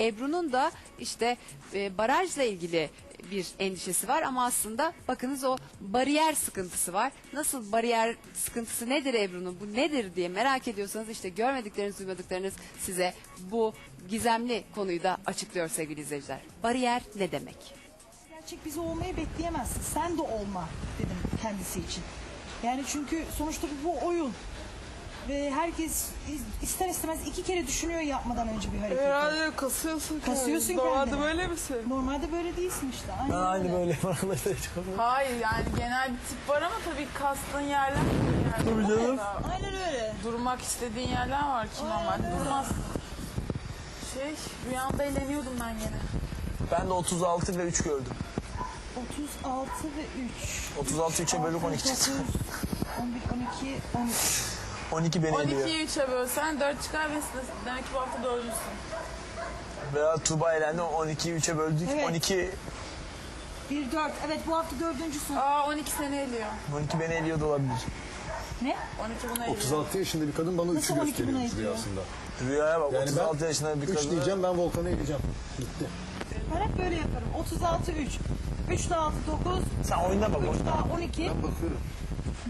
Ebru'nun da işte e, barajla ilgili bir endişesi var ama aslında bakınız o bariyer sıkıntısı var. Nasıl bariyer sıkıntısı nedir Ebru'nun bu nedir diye merak ediyorsanız işte görmedikleriniz duymadıklarınız size bu gizemli konuyu da açıklıyor sevgili izleyiciler. Bariyer ne demek? Gerçek bizi olmayı bekleyemezsin. Sen de olma dedim kendisi için. Yani çünkü sonuçta bu oyun. Ve herkes is- ister istemez iki kere düşünüyor yapmadan önce bir hareket. Herhalde kasıyorsun kendini. Kasıyorsun Normalde kendini. böyle misin? Normalde böyle değilsin işte. Aynen Ben aynı öyle. böyle arkadaşlar çok Hayır yani genel bir tip var ama tabii kastığın yerler. Yani. Tabii canım. Aynen öyle. Durmak istediğin yerler var ki normalde durmaz. Şey rüyamda eğleniyordum ben gene. Ben de 36 ve 3 gördüm. 36 ve 3. 36 3'e bölük 12 çıktı. 11, 12, 13. 12 beni ediyor. 12'yi 3'e bölsen 4 çıkar ve demek ki bu hafta dördüncüsün. Veya Tuğba elendi 12'yi 3'e böldük. Evet. 12 1, 4. Evet bu hafta dördüncüsün. Aa 12 sene eliyor. 12 beni eliyordu olabilir. Ne? 12 buna eliyor. 36 yaşında bir kadın bana 3'ü Nasıl 12 gösteriyor buna ediyor? rüyasında. Rüyaya bak Yani 36 ben yaşında bir 3 kadın. diyeceğim ben Volkan'a eleyeceğim. Bitti. Ben hep böyle yaparım. 36, 3. 3 daha 6, 9. Sen oyna bak 3 oyna. daha 12. Ben bakıyorum.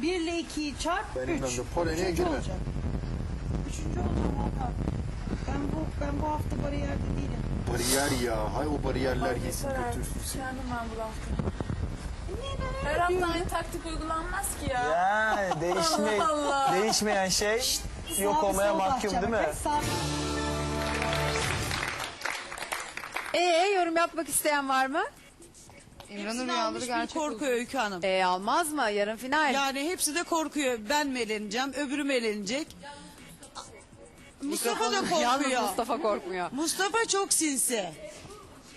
1 ile 2'yi çarp Benim 3. ben de polemiğe Üçüncü girme. olacak. Üçüncü olacağım Volkan. Ben bu, ben bu hafta bariyerde değilim. Bariyer ya. Hay o bariyerler yesin götürsün seni. Kendim ben bu hafta. Her hafta aynı taktik uygulanmaz ki ya. Yani değişme, Allah Allah. değişmeyen şey Sağ bir olmaya mahkum değil mi? Ee yorum yapmak isteyen var mı? Hepsini almış bir korku Öykü Hanım. Ee, almaz mı? Yarın final. Yani hepsi de korkuyor. Ben mi öbürü mü? Mustafa da Mikrofon- Yalnız korkuyor. Mustafa korkmuyor. Mustafa çok sinsi.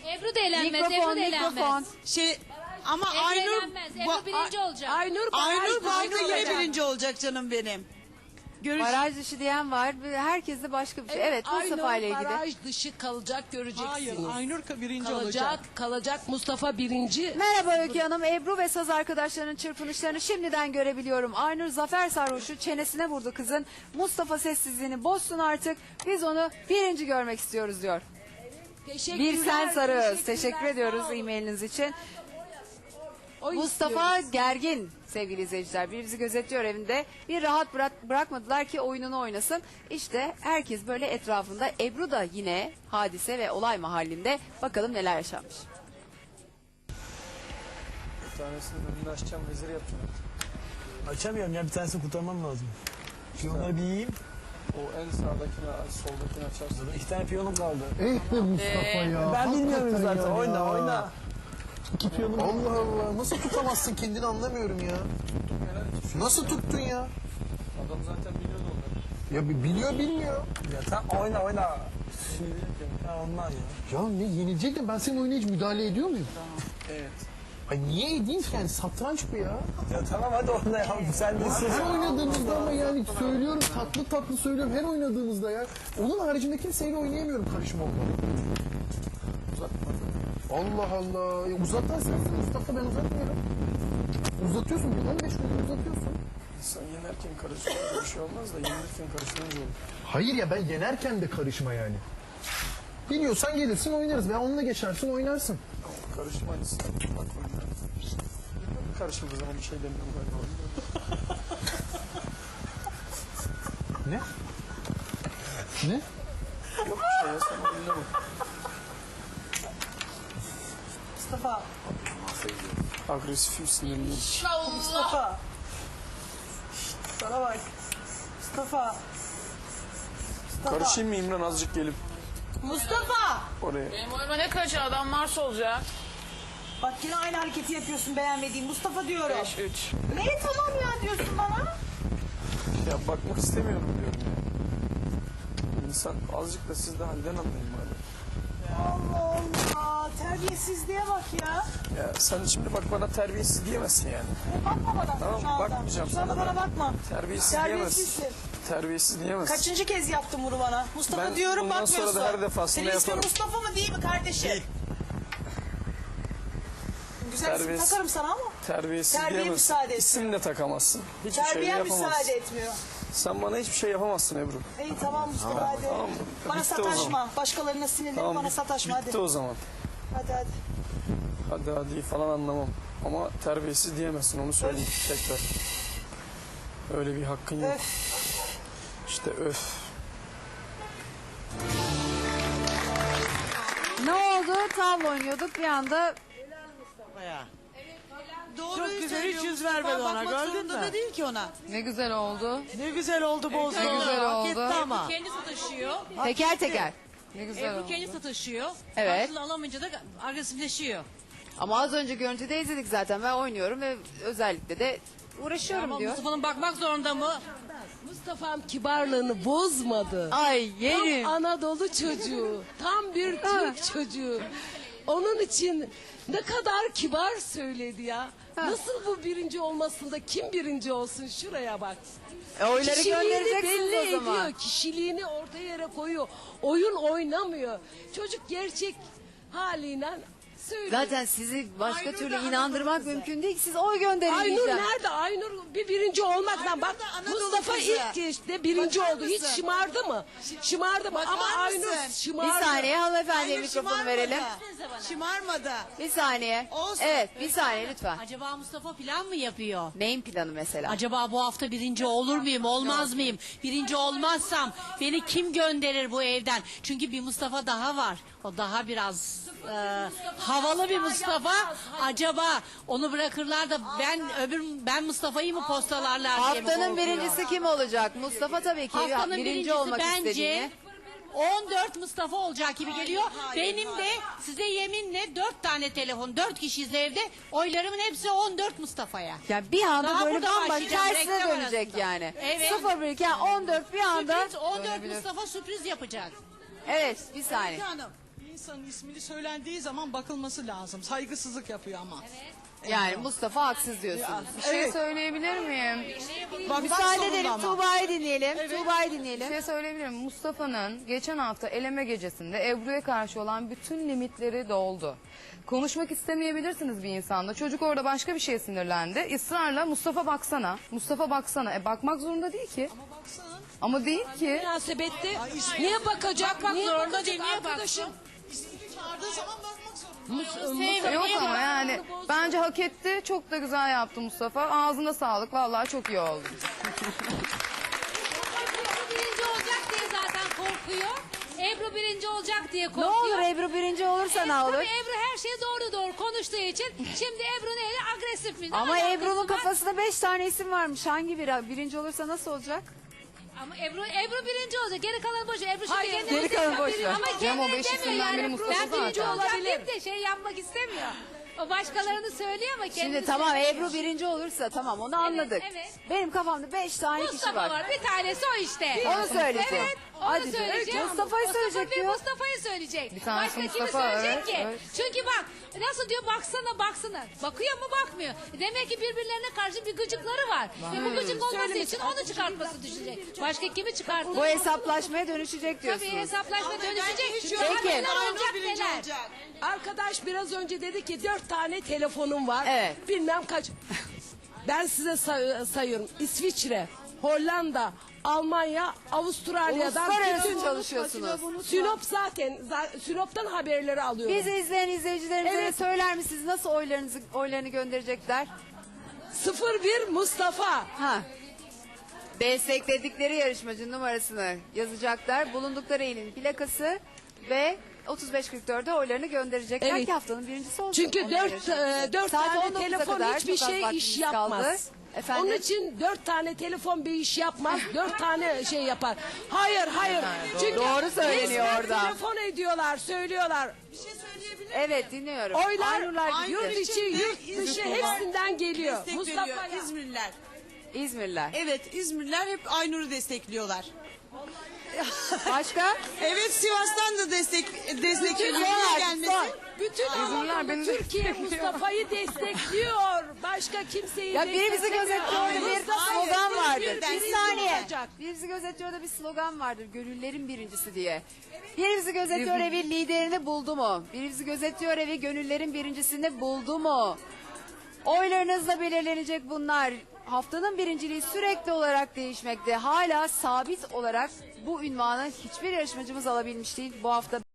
Ebru da eğlenmez, Mikrofon, Ebru da eğlenmez. mikrofon. Şey ama Ebru Aynur eğlenmez, Ebru Ba- birinci olacak. Aynur Aynur Aynur yine birinci olacak canım benim. Görüş Baraj dışı diyen var. Herkes de başka bir şey. Evet, Mustafa ile ilgili. baraj dışı kalacak göreceksiniz. Hayır, Aynur ka- birinci kalacak, olacak. kalacak Mustafa birinci. Merhaba Öykü Hanım. Ebru ve saz arkadaşlarının çırpınışlarını şimdiden görebiliyorum. Aynur zafer sarhoşu çenesine vurdu kızın. Mustafa sessizliğini bozsun artık. Biz onu birinci görmek istiyoruz diyor. Teşekkürler. Bir sen sarıyoruz. Teşekkür ediyoruz e-mailiniz için. O Mustafa istiyoruz. gergin sevgili izleyiciler. Bir bizi gözetliyor evinde. Bir rahat bırak, bırakmadılar ki oyununu oynasın. İşte herkes böyle etrafında. Ebru da yine hadise ve olay mahallinde. Bakalım neler yaşanmış. Bir tanesinin önünü açacağım vezir yapacağım. Açamıyorum ya bir tanesini kurtarmam lazım. Piyonları bir yiyeyim. O en sağdakini aç, soldakini açarsın. İki tane piyonum kaldı. Eh be Mustafa ya. Ben bilmiyorum zaten. ya. Oyna oyna. Piyonum. Allah Allah. Nasıl tutamazsın kendini anlamıyorum ya. Nasıl tuttun ya? Adam zaten biliyordu onları. Ya bi- biliyor bilmiyor. Ya tamam oyna oyna. Ya onlar ya. Ya ne yenilecektim ben senin oyuna hiç müdahale ediyor muyum? Evet. Ay niye edeyim ki yani satranç bu ya. Ya tamam hadi oyna ya. Sen de sus. Her oynadığımızda ama yani söylüyorum tatlı tatlı söylüyorum her oynadığımızda ya. Onun haricinde kimseyle oynayamıyorum karışma olmadan. Allah Allah. Ya uzatan sensin Mustafa ben uzatmıyorum. Uzatıyorsun bir 15 gün uzatıyorsun. İnsan yenerken karışınca bir şey olmaz da yenirken karışınca olur. Hayır ya ben yenerken de karışma yani. Biliyorsan gelirsin oynarız. Ben onunla geçersin oynarsın. Karışmayız. Bak oynar. Karışıldığı zaman bir şey demiyorum galiba. Ne? Ne? Yok bir şey ya sen oyuna bak. Mustafa. Agresifim sinirliyim. Mustafa. Sana bak. Mustafa. Mustafa. Karışayım mı İmran azıcık gelip Mustafa. oraya? Benim oyuma ne karışıyor adam Mars olacak. Bak yine aynı hareketi yapıyorsun beğenmediğim. Mustafa diyorum. 5 3. Neye tamam ya diyorsun bana? Ya bakmak istemiyorum diyorum ya. İnsan azıcık da siz de halden anlayın bari. Allah Allah. Terbiyesizliğe bak ya. Ya sen şimdi bak bana terbiyesiz diyemezsin yani. Bakma bana Tamam, şu anda. bakmayacağım Şu anda sana bana bakma. Terbiyesiz diyemezsin. Terbiyesizsin. Terbiyesiz diyemezsin. Kaçıncı kez yaptım bunu bana? Mustafa Ben diyorum bundan sonra da bakmıyorsun. her defasında Senin ismin yaparım. Mustafa mı değil mi kardeşim? Değil. Güzel isim Terbiyesiz. takarım sana ama Terbiyesiz Terbiye diyemezsin. müsaade etmiyor. İsim de takamazsın. Hiçbir şey terbiyen yapamazsın. müsaade etmiyor. Sen bana hiçbir şey yapamazsın Ebru. İyi tamam Mustafa hadi. Tamam? Bana Bitti o sataşma. Başkalarına sinirlenip Tamam bana bit- sataşma bitti hadi. o zaman. Hadi hadi. Hadi hadi falan anlamam. Ama terbiyesiz diyemezsin onu söyleyeyim tekrar. Öyle bir hakkın yok. İşte öf. Ne oldu? Tavla oynuyorduk bir anda Çok güzel hiç yüz vermedi ona gördün mü? da değil ki ona. Ne güzel oldu. Ne güzel oldu bozdu. Ne güzel Hak etti oldu. ama. Kendi sataşıyor. teker teker. Ne güzel Ebru oldu. kendi sataşıyor. Evet. Karşılığı alamayınca da agresifleşiyor. Ama az önce görüntüde izledik zaten. Ben oynuyorum ve özellikle de uğraşıyorum Ama diyor. Mustafa'nın bakmak zorunda mı? Mustafa'm kibarlığını bozmadı. Ay yerim. Tam Anadolu çocuğu. Tam bir Türk çocuğu. Onun için ne kadar kibar söyledi ya. Nasıl bu birinci olmasında kim birinci olsun şuraya bak. E, oyları Kişiliğini belli o zaman. ediyor. Kişiliğini ortaya yere koyuyor. Oyun oynamıyor. Çocuk gerçek haliyle söylüyor. Zaten sizi başka Aynur türlü da inandırmak Anadolu mümkün değil ki. Siz oy gönderin Aynur diyeceğim. nerede? Aynur bir birinci olmaktan bak da Anadolu Mustafa kızı. ilk işte birinci Bakar oldu. Hiç mısın? şımardı mı? Şımardı mı? Bakar Ama Aynur mısın? şımardı. Bir saniye hanımefendiye Aynur mikrofonu şımarmadı. verelim. Şımarmadı. Bir saniye. Olsun. Evet bir saniye lütfen. Acaba Mustafa plan mı yapıyor? Neyin planı mesela? Acaba bu hafta birinci olur muyum, olmaz mıyım? Birinci olmazsam beni kim gönderir bu evden? Çünkü bir Mustafa daha var. O daha biraz e, havalı bir Mustafa. Acaba onu bırakırlar da ben öbür ben Mustafa'yı mı postalarlar diye mi Haftanın birincisi kim olacak? Mustafa tabii ki Haftanın birinci birincisi olmak bence istediğini. 14 Mustafa olacak gibi geliyor. hayır, Benim hayır. de size yeminle 4 tane telefon, 4 kişiyiz evde. Oylarımın hepsi 14 Mustafa'ya. Yani bir anda Daha böyle burada bambaşka başlayacağım, tersine reklam dönecek arasında. yani. Evet. 0 1 iken 14 bir anda. Sürpriz 14 Mustafa sürpriz yapacak. Evet bir saniye. Hanım. İnsanın ismini söylendiği zaman bakılması lazım. Saygısızlık yapıyor ama. Yani Mustafa haksız diyorsunuz. Bir şey söyleyebilir miyim? Bak, Müsaade edelim Tuğba'yı dinleyelim. Tuğba'yı Bir dinleyelim. şey söyleyebilir miyim? Mustafa'nın geçen hafta eleme gecesinde Ebru'ya karşı olan bütün limitleri doldu. Konuşmak istemeyebilirsiniz bir insanda. Çocuk orada başka bir şeye sinirlendi. Israrla Mustafa baksana. Mustafa baksana. E bakmak zorunda değil ki. Ama değil ki. Münasebette Niye bakacak? Bakmak niye zorunda bakacak değil, niye arkadaşım? Çağırdığı zaman bakmak zorunda. Mustafa yok ama yani bence hak etti. Çok da güzel yaptı Mustafa. Ağzına sağlık. Vallahi çok iyi oldu. birinci olacak diye zaten korkuyor. Ebru birinci olacak diye Ne korkuyor. olur Ebru birinci olursa ne olur? Tabii Ebru her şeyi doğru doğru konuştuğu için şimdi Ebru neyle agresif mi? Ne Ama alakası Ebru'nun var? kafasında 5 tane isim varmış. Hangi biri birinci olursa nasıl olacak? Ama Ebru Ebru birinci olacak. Geri kalan boş. ver. Ebru şimdi Hayır, kendini geri kalan boş ver. Ama Cem o kendini beş demiyor isimden yani. biri Mustafa ben birinci zaten. olacağım deyip de şey yapmak istemiyor. O başkalarını söylüyor ama kendini Şimdi tamam söylemiyor. Ebru birinci olursa tamam onu anladık. evet. Benim kafamda 5 tane kişi Mustafa var. var. Bir tanesi o işte. Onu söyleyecek. Evet. Onu Hadi canım. söyleyecek. Mustafa'yı söyleyecek diyor. Mustafa'yı söyleyecek. Bir tanesi Başka Mustafa, kimi söyleyecek evet, ki? evet. Çünkü bak nasıl diyor baksana baksana. Bakıyor mu bakmıyor. Demek ki birbirlerine karşı bir gıcıkları var. Ve bu gıcık olması için onu çıkartması düşünecek. Başka kimi çıkartır? Bu hesaplaşmaya dönüşecek Tabii diyorsunuz. hesaplaşma dönüşecek. Peki. Aynur olacak birinci neler. olacak. Arkadaş biraz önce dedi ki dört tane telefonum var. Evet. Bilmem kaç. Ben size say- sayıyorum. İsviçre, Hollanda, Almanya, Avustralya'dan Uluslararası bütün çalışıyorsunuz. Sinop zaten za- Sinop'tan haberleri alıyorum. Bizi izleyen izleyicilerimize Evet. söyler misiniz nasıl oylarınızı oylarını gönderecekler? 01 Mustafa. Ha. Destekledikleri yarışmacının numarasını yazacaklar. Bulundukları ilin plakası ve 3544'e oylarını gönderecekler Evet. ki haftanın birincisi olsun. Çünkü Onun dört, yarışması. e, dört Saat tane 19'a telefon kadar hiçbir çok az şey vaktimiz iş kaldı. yapmaz. Efendim? Onun için dört tane telefon bir iş yapmaz. dört tane şey yapar. Hayır hayır. Çünkü Doğru söyleniyor resmen orada. Telefon ediyorlar söylüyorlar. Evet dinliyorum. Oylar Aynurlar yurt içi yurt dışı hepsinden geliyor. Mustafa veriyor İzmirliler. İzmirliler. Evet İzmirliler hep Aynur'u destekliyorlar. Başka? Evet Sivas'tan da destek destek veriyor. Son Niye hakkı, gelmesin? son. bütün Anadolu Türkiye Mustafa'yı destekliyor. Başka kimseyi Ya biri bizi gözetiyor orada bir slogan vardır. bir- Bir bir- saniye. olacak. Biri bizi gözetiyor orada bir slogan vardır. Gönüllerin birincisi diye. Biri bizi gözetiyor evi liderini buldu mu? Biri bizi gözetiyor evi gönüllerin birincisini buldu mu? Oylarınızla belirlenecek bunlar. Haftanın birinciliği sürekli olarak değişmekte. Hala sabit olarak bu ünvanı hiçbir yarışmacımız alabilmiş değil. Bu hafta